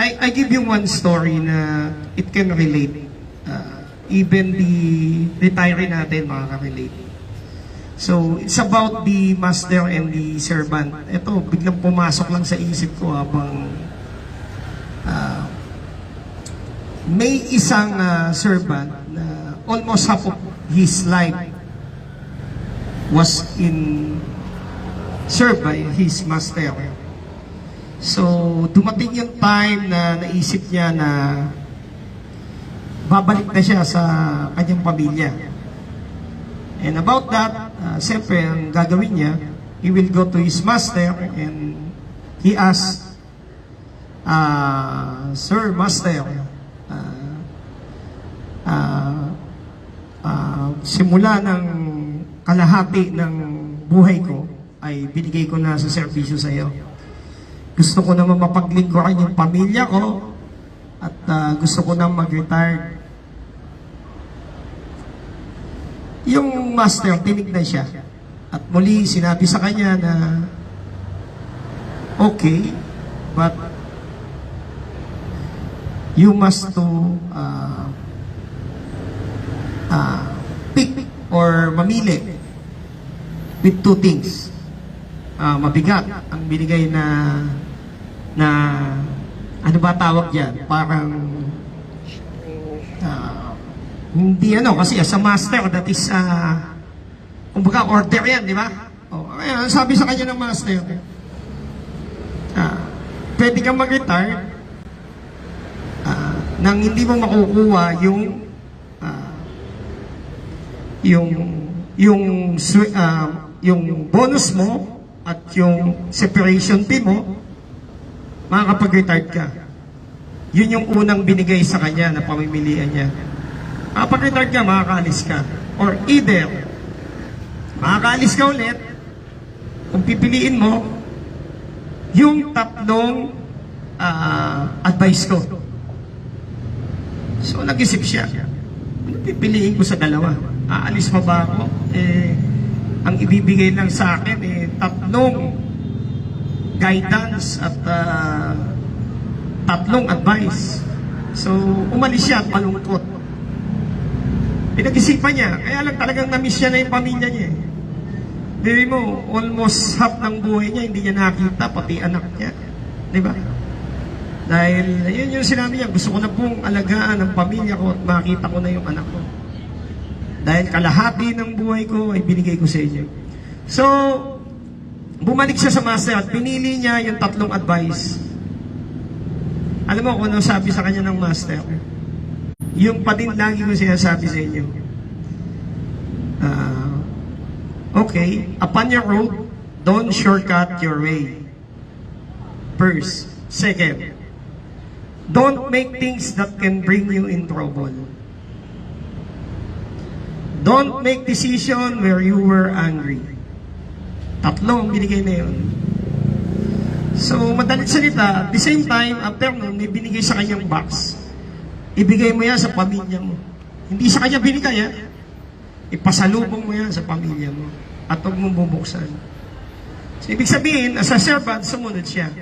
I, I give you one story na it can relate. Uh, even the retiree natin makaka-relate. So, it's about the master and the servant. Ito, biglang pumasok lang sa isip ko habang ah, may isang ah, servant na almost half of his life was in served by his master. So, dumating yung time na naisip niya na babalik na siya sa kanyang pamilya. And about that, uh, siyempre, ang gagawin niya, he will go to his master and he asks, uh, Sir, Master, uh, uh, uh, simula ng kalahati ng buhay ko ay binigay ko na sa serbisyo sa iyo. Gusto ko naman mapaglingkuran yung pamilya ko at uh, gusto ko nang mag-retire. Yung master, tinignan siya. At muli sinabi sa kanya na okay, but you must to uh, uh, pick or mamili with two things. Ah, mabigat ang binigay na na ano ba tawag diyan? Parang ah, hindi ano kasi as a master that is uh, kumbaga order yan, di ba? Oh, ayun, sabi sa kanya ng master. Ah, pwede kang mag-retire ah, nang hindi mo makukuha yung ah, yung yung ah, yung bonus mo at yung separation fee mo makakapag-retired ka. Yun yung unang binigay sa kanya na pamimilian niya. Makakapag-retired ka, makakaalis ka. Or either, makakaalis ka ulit, kung pipiliin mo, yung tatlong ah, advice ko. So, nag-isip siya. Ano pipiliin ko sa dalawa? Aalis pa ba ako? Eh, ang ibibigay lang sa akin, eh, tatlong guidance at ah, tatlong advice. So, umalis siya at malungkot. Pinag-isipan niya, kaya lang talagang na-miss siya na yung pamilya niya. eh. Dili mo, almost half ng buhay niya, hindi niya nakita, pati anak niya. Di ba? Dahil, yun yung sinabi niya, gusto ko na pong alagaan ang pamilya ko at makita ko na yung anak ko. Dahil kalahati ng buhay ko ay binigay ko sa inyo. So, bumalik siya sa master at pinili niya yung tatlong advice. Alam mo kung ano sabi sa kanya ng master? Yung pa din lagi ko sinasabi sa inyo. Ah, okay, upon your road, don't shortcut your way. First. Second, don't make things that can bring you in trouble. Don't make decision where you were angry. Tatlo ang binigay na yun. So, madalit salita, the same time, after nun, may binigay sa kanyang box. Ibigay mo yan sa pamilya mo. Hindi sa kanya binigay, ha? Ipasalubong mo yan sa pamilya mo. At huwag mong bubuksan. So, ibig sabihin, as a servant, sumunod siya.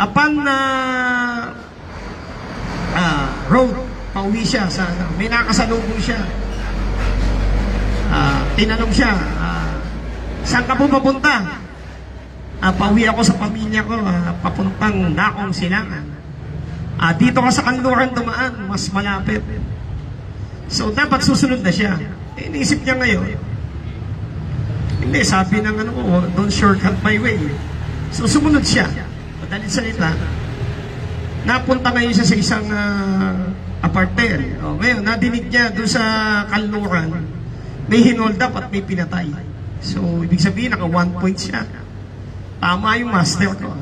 Upon na ah, road, pauwi siya sa, may nakasalubong siya. Ah, tinanong siya, ah, saan ka po papunta? Ah, pauwi ako sa pamilya ko, ah, papuntang Dakong Silangan. Ah, dito ka sa Kanluran dumaan, mas malapit. So, dapat susunod na siya. Eh, iniisip niya ngayon, hindi, sabi ng ano ko, don't shortcut my way. So, sumunod siya. Madalit salita, napunta ngayon siya sa isang uh, apartel. O, ngayon, nadinig niya doon sa Kanluran, may hinold up at may pinatay. So, ibig sabihin, naka one point siya. Tama yung master ko.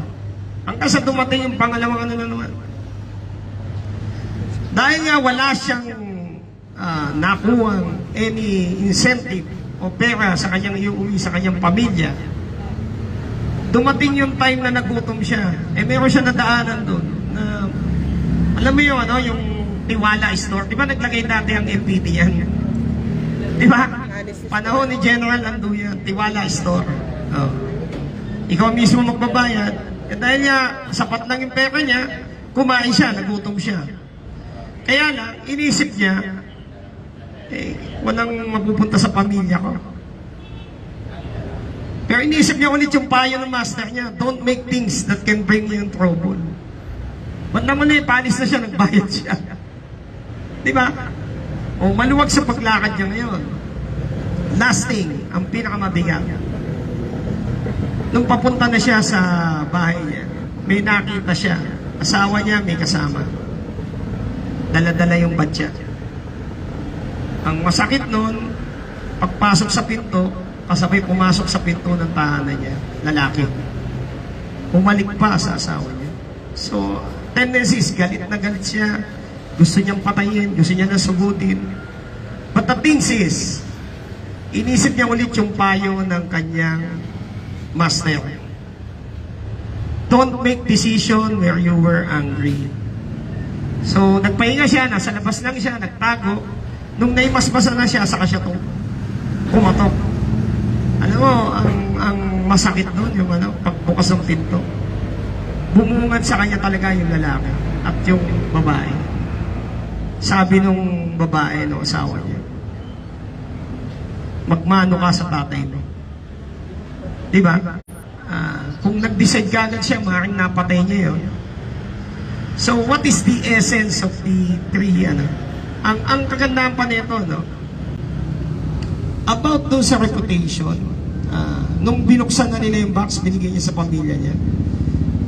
Hanggang sa dumating yung pangalawang ano na naman. Dahil nga wala siyang ah, nakuwang any incentive o pera sa kanyang iuwi sa kanyang pamilya, dumating yung time na nagutom siya. Eh, meron siya nadaanan doon na, alam mo yung ano, yung Tiwala Store. Di ba naglagay dati ang MPT yan? Di ba? Panahon ni General Anduya, Tiwala Store. Oh. Ikaw mismo magbabayad. Eh, dahil niya, sapat lang yung pera niya, kumain siya, nagutom siya. Kaya lang, inisip niya, eh, walang mapupunta sa pamilya ko. Pero inisip niya ulit yung payo ng master niya, don't make things that can bring you in trouble. Ba't naman eh, palis na siya, nagbayad siya. Di ba? O maluwag sa paglakad niya ngayon. Last thing, ang pinakamabigat. Nung papunta na siya sa bahay niya, may nakita siya. Asawa niya may kasama. Dala-dala yung batya. Ang masakit nun, pagpasok sa pinto, kasabay pumasok sa pinto ng tahanan niya, lalaki. Umalik pa sa asawa niya. So, tendencies, galit na galit siya. Gusto niyang patayin, gusto niya na sugutin. But the thing is, inisip niya ulit yung payo ng kanyang master. Don't make decision where you were angry. So, nagpahinga siya, nasa labas lang siya, nagtago. Nung naimasmasa na siya, saka siya to kumatok. Alam mo, ang, ang masakit doon, yung ano, pagbukas ng pinto. Bumungad sa kanya talaga yung lalaki at yung babae. Sabi nung babae, no, asawa niya, magmano ka sa tatay mo. Di ba? Ah, kung nag-decide ka agad siya, maaaring napatay niya yun. So, what is the essence of the three, ano? Ang, ang kagandahan pa nito, no? About doon sa reputation, ah, nung binuksan na nila yung box, binigay niya sa pamilya niya,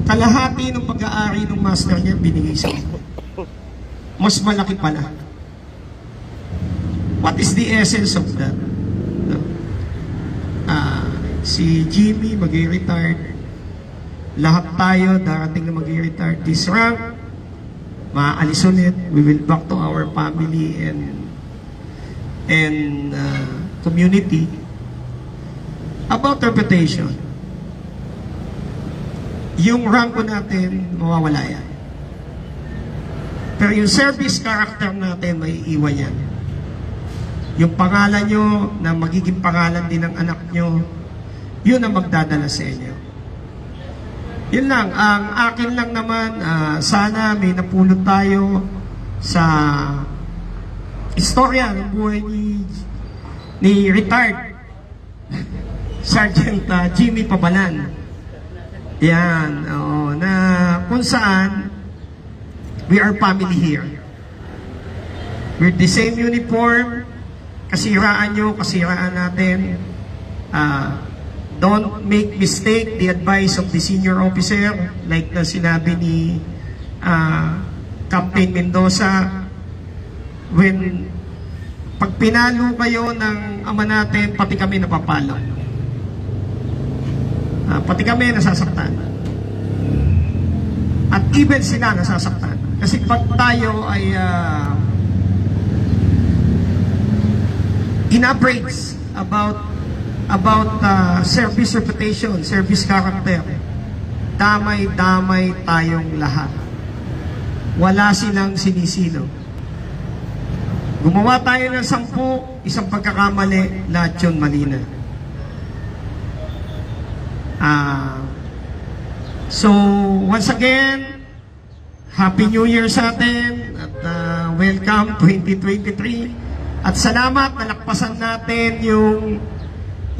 kalahati ng pag-aari ng master niya, binigay sa. Mas malaki pala. What is the essence of that? No? Ah, si Jimmy mag-retire. Lahat tayo darating na mag-retire. This rank, maaalis ulit. We will back to our family and and uh, community. About reputation, yung rank ko natin, mawawala yan. Pero yung service character natin, may iwan yan. Yung pangalan nyo, na magiging pangalan din ng anak nyo, yun ang magdadala sa inyo. Yun lang, ang akin lang naman, ah, sana may napulot tayo sa istorya ng buhay ni, ni retired Sergeant ah, Jimmy Pabalan. Yan, oo, na kung saan we are family here. We're the same uniform, kasiraan nyo, kasiraan natin. Ah, don't make mistake the advice of the senior officer like na sinabi ni ah, Captain Mendoza when pag pinalo kayo ng ama natin, pati kami napapalo. Ah, pati kami nasasaktan. At even sila nasasaktan. Kasi pag tayo ay uh, in-upgrades about about uh, service reputation, service character, damay-damay tayong lahat. Wala silang sinisilo. Gumawa tayo ng sampu, isang pagkakamali, lahat yun mali na. Ah, so, once again, Happy New Year sa atin at ah, welcome 2023. At salamat, nalakpasan natin yung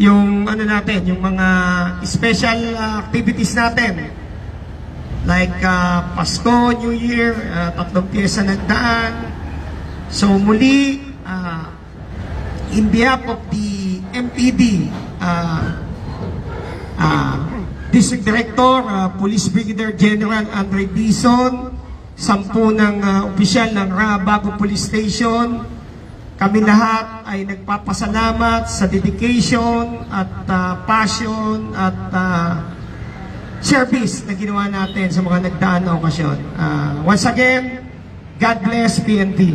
yung ano natin, yung mga special ah, activities natin. Like ah, Pasko, New Year, ah, tatlong pyesa nagdaan. So muli, ah, in behalf of the MPD, ah, ah, District Director, ah, Police Brigadier General Andre Dizon, sampu ng ah, opisyal ng Rabago Police Station, kami lahat ay nagpapasalamat sa dedication at ah, passion at ah, service na ginawa natin sa mga nagdaan na okasyon. Ah, once again, God bless PNP.